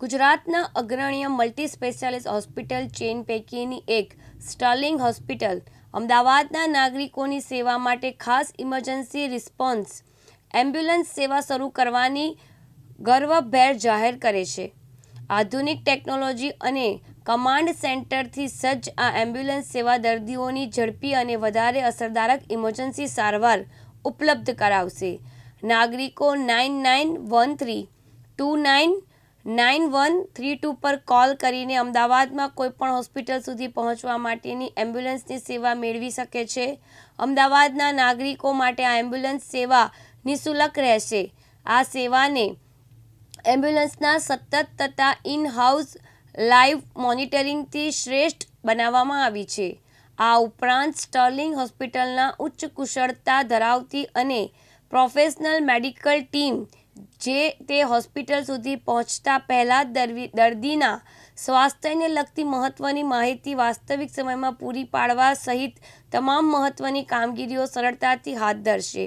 ગુજરાતના અગ્રણીય multi specialist hospital chain પૈકીની એક સ્ટર્લિંગ હોસ્પિટલ અમદાવાદના નાગરિકોની સેવા માટે ખાસ ઇમરજન્સી રિસ્પોન્સ એમ્બ્યુલન્સ સેવા શરૂ કરવાની ગર્વભેર જાહેર કરે છે. આધુનિક ટેકનોલોજી અને કમાન્ડ સેન્ટરથી સજ્જ આ એમ્બ્યુલન્સ સેવા દર્દીઓની ઝડપી અને વધારે અસરદારક ઇમરજન્સી સારવાર ઉપલબ્ધ કરાવશે. નાગરિકો nine nine one three two nine nine one three two પર કોલ કરીને અમદાવાદમાં કોઈપણ હોસ્પિટલ સુધી પહોંચવા માટેની એમ્બ્યુલન્સની સેવા મેળવી શકે છે. અમદાવાદના નાગરિકો માટે આ એમ્બ્યુલન્સ સેવા નિઃશુલ્ક રહેશે. આ સેવાને એમ્બ્યુલન્સના સતત તથા ઇન હાઉસ લાઈવ મોનિટરિંગથી શ્રેષ્ઠ બનાવવામાં આવી છે. આ ઉપરાંત સ્ટર્લિંગ હોસ્પિટલના ઉચ્ચ કુશળતા ધરાવતી અને પ્રોફેશનલ મેડિકલ ટીમ જે તે હોસ્પિટલ સુધી પહોંચતા પહેલાં દર્દી દર્દીના સ્વાસ્થ્યને લગતી મહત્ત્વની માહિતી વાસ્તવિક સમયમાં પૂરી પાડવા સહિત તમામ મહત્ત્વની કામગીરીઓ સરળતાથી હાથ ધરશે.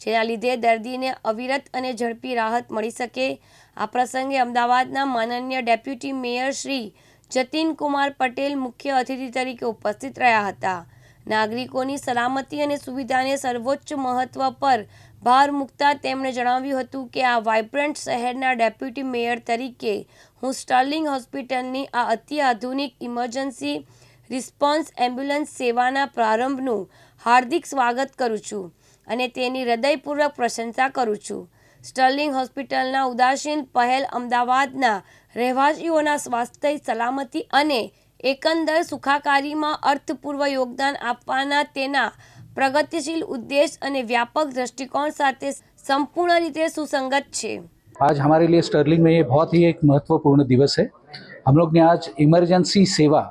જેના લીધે દર્દીને અવિરત અને ઝડપી રાહત મળી શકે. આ પ્રસંગે અમદાવાદના માનનીય ડેપ્યુટી મેયર શ્રી જતીનકુમાર પટેલ મુખ્ય અતિથિ તરીકે ઉપસ્થિત રહ્યા હતા. નાગરિકોની સલામતી અને સુવિધાને સર્વોચ્ચ મહત્ત્વ પર ભાર મૂકતા તેમણે જણાવ્યું હતું કે આ વાઇબ્રન્ટ શહેરના ડેપ્યુટી મેયર તરીકે હું સ્ટર્લિંગ હોસ્પિટલની આ અત્યાધુનિક ઇમરજન્સી રિસ્પોન્સ એમ્બ્યુલન્સ સેવાના પ્રારંભનું હાર્દિક સ્વાગત કરું છું અને તેની હૃદયપૂર્વક પ્રશંસા કરું છું. સ્ટર્લિંગ હોસ્પિટલના ઉદાસીન પહેલ અમદાવાદના રહેવાસીઓના સ્વાસ્થ્ય સલામતી અને એકંદર સુખાકારીમાં અર્થપૂર્વ યોગદાન આપવાના તેના પ્રગતિશીલ ઉદ્દેશ અને વ્યાપક દૃષ્ટિકોણ સાથે સંપૂર્ણ રીતે સુસંગત છે आज हमारे लिए स्टर्लिंग में ये बहुत ही एक महत्वपूर्ण दिवस है हम लोग ने आज इमरजेंसी सेवा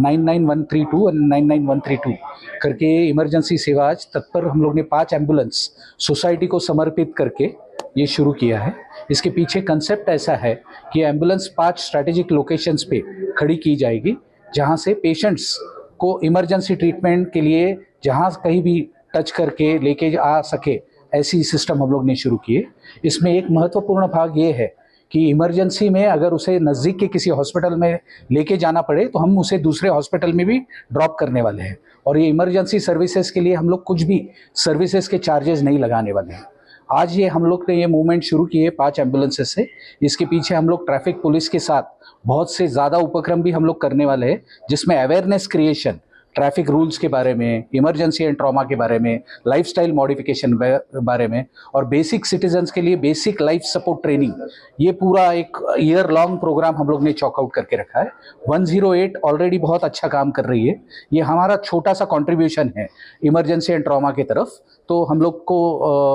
99132 और 99132 करके इमरजेंसी सेवा आज तत्पर हम लोग ने पांच एम्बुलेंस सोसाइटी को समर्पित करके ये शुरू किया है इसके पीछे कंसेप्ट ऐसा है कि एम्बुलेंस पांच स्ट्रैटेजिक लोकेशंस पे खड़ी की जाएगी जहाँ से पेशेंट्स को इमरजेंसी ट्रीटमेंट के लिए जहाँ कहीं भी टच करके, लेके आ सके, ऐसी सिस्टम हम लोग ने शुरू किए इसमें एक महत्वपूर्ण भाग ये है कि इमरजेंसी में अगर उसे नज़दीक के किसी हॉस्पिटल में लेके जाना पड़े तो हम उसे दूसरे हॉस्पिटल में भी ड्रॉप करने वाले हैं। और ये इमरजेंसी सर्विसेज़ के लिए हम लोग कुछ भी सर्विसेज़ के चार्जेस नहीं लगाने वाले हैं। आज ये हम लोग ने ये मूवमेंट शुरू किए पांच एम्बुलेंसेज से इसके पीछे हम लोग ट्रैफिक पुलिस के साथ बहुत से ज़्यादा उपक्रम भी हम लोग करने वाले हैं जिसमें अवेयरनेस क्रिएशन ट्रैफ़िक रूल्स के बारे में, इमरजेंसी एंड ट्रॉमा के बारे में, लाइफस्टाइल मॉडिफिकेशन बारे में और बेसिक सिटीजन्स के लिए बेसिक लाइफ सपोर्ट ट्रेनिंग, ये पूरा एक ईयर लॉन्ग प्रोग्राम हम लोग ने चॉकआउट करके रखा है। 108 ऑलरेडी बहुत अच्छा काम कर रही है। ये हमारा छोटा सा कॉन्ट्रीब्यूशन है इमरजेंसी एंड ट्रॉमा की तरफ़। तो हम लोग को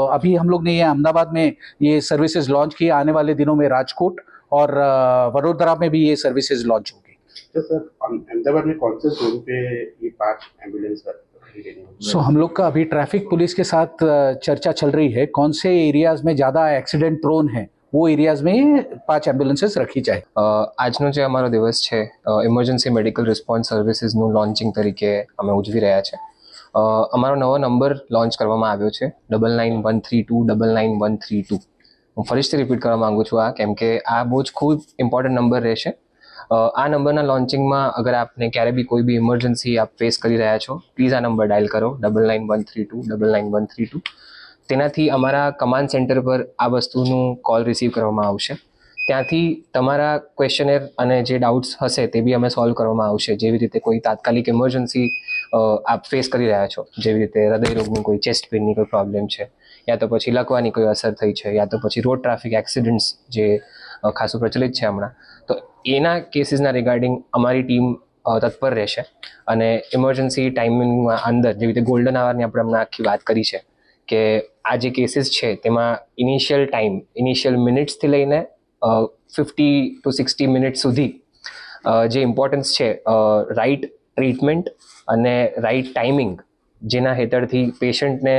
अभी हम लोग ने ये अहमदाबाद में ये सर्विसेज़ लॉन्च किए। आने वाले दिनों में राजकोट और वडोदरा में भी ये सर्विसेज़ लॉन्च होगी। तो सर अम- अहमदाबाद में कौन से जोन पे ये पांच एम्बुलेंस खड़ी रहनी है? सो हम लोग का अभी ट्रैफिक पुलिस के साथ अ, चर्चा चल रही है कौन से एरियाज में ज़्यादा एक्सीडेंट प्रोन है वो एरियाज में ये पांच एम्बुलेंसेस रखी जाए અ, આજનો જે અમારો દિવસ છે ઇમરજન્સી મેડિકલ રિસ્પોન્સ સર્વિસીસનું લોન્ચિંગ તરીકે અમે ઉજવી રહ્યા છે અ, અમારો નવો નંબર લોન્ચ કરવામાં આવ્યો છે double nine one three two double nine one three two હું ફરીથી રિપીટ કરવા માંગુ છું આ કેમ કે આ બહુ જ ખૂબ ઇમ્પોર્ટન્ટ નંબર રહેશે અ, આ નંબરના લોન્ચિંગમાં અગર આપને ક્યારે બી કોઈ બી ઇમરજન્સી આપ ફેસ કરી રહ્યા છો પ્લીઝ આ નંબર ડાયલ કરો double nine one three two double nine one three two તેનાથી અમારા કમાન્ડ સેન્ટર પર આ વસ્તુનું કોલ રિસીવ કરવામાં આવશે. ત્યાંથી તમારા ક્વેશ્ચનેર અને જે ડાઉટ્સ હશે તે બી અમે સોલ્વ કરવામાં આવશે. જેવી રીતે કોઈ તાત્કાલિક ઇમરજન્સી આપ ફેસ કરી રહ્યા છો, જેવી રીતે હૃદયરોગની કોઈ ચેસ્ટ પેનની કોઈ પ્રોબ્લેમ છે, યા તો પછી લકવાની કોઈ અસર થઈ છે, યા તો પછી રોડ ટ્રાફિક એક્સિડન્ટ્સ જે ખાસું પ્રચલિત છે હમણાં, તો એના કેસીસના રિગાર્ડિંગ અમારી ટીમ તત્પર રહેશે. અને ઇમરજન્સી ટાઈમિંગમાં અંદર જેવી રીતે ગોલ્ડન આવરની આપણે હમણાં આખી વાત કરી છે કે આ જે કેસીસ છે તેમાં ઇનિશિયલ ટાઈમ ઇનિશિયલ મિનિટ્સથી લઈને ફિફ્ટી ટુ સિક્સટી મિનિટ સુધી જે ઇમ્પોર્ટન્સ છે રાઈટ ટ્રીટમેન્ટ અને રાઈટ ટાઈમિંગ જેના હેઠળથી પેશન્ટને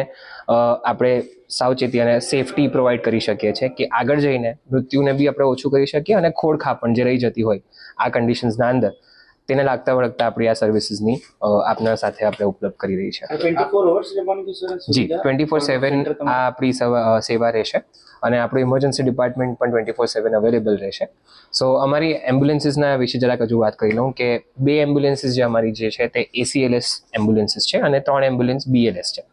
આપણે સાવચેતી અને સેફટી પ્રોવાઈડ કરી શકીએ છીએ કે આગળ જઈને મૃત્યુને બી આપણે ઓછું કરી શકીએ અને ખોડખાપણ જે રહી જતી હોય આ કન્ડિશન્સના અંદર. તેને લાગતા વળગતા આપણી આ સર્વિસીસની આપના સાથે આપણે ઉપલબ્ધ કરી રહી છે. જી ટ્વેન્ટી ફોર સેવન આ આપણી સેવા સેવા રહેશે અને આપણું ઇમરજન્સી ડિપાર્ટમેન્ટ પણ ટ્વેન્ટી ફોર સેવન અવેલેબલ રહેશે. સો અમારી એમ્બ્યુલન્સીસના વિશે જરાક હજુ વાત કરી લઉં કે બે એમ્બ્યુલન્સીસ જે અમારી જે છે તે એસીએલએસ એમ્બ્યુલન્સીસ છે અને ત્રણ એમ્બ્યુલન્સ બીએલએસ છે.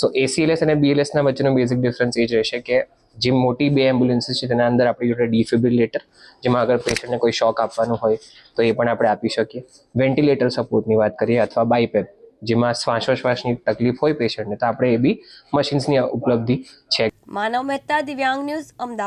સો એસીએલએસ અને બીએલએસના વચ્ચેનો બેઝિક ડિફરન્સ એ જ રહેશે કે જે મોટી બે એમ્બ્યુલન્સીસ છે, તેના અંદર આપણી જોડે ડિફિબ્રિલેટર જેમાં અગર પેશન્ટને કોઈ શોક આપવાનું હોય, તો એ પણ આપણે આપી શકીએ. વેન્ટિલેટર સપોર્ટની વાત કરીએ અથવા બાયપેપ જેમાં શ્વાસોશ્વાસની તકલીફ હોય પેશન્ટને તો આપણે એ બી મશીન્સની ઉપલબ્ધિ છે. માનવ મહેતા, દિવ્યાંગ ન્યૂઝ, અમદાવાદ.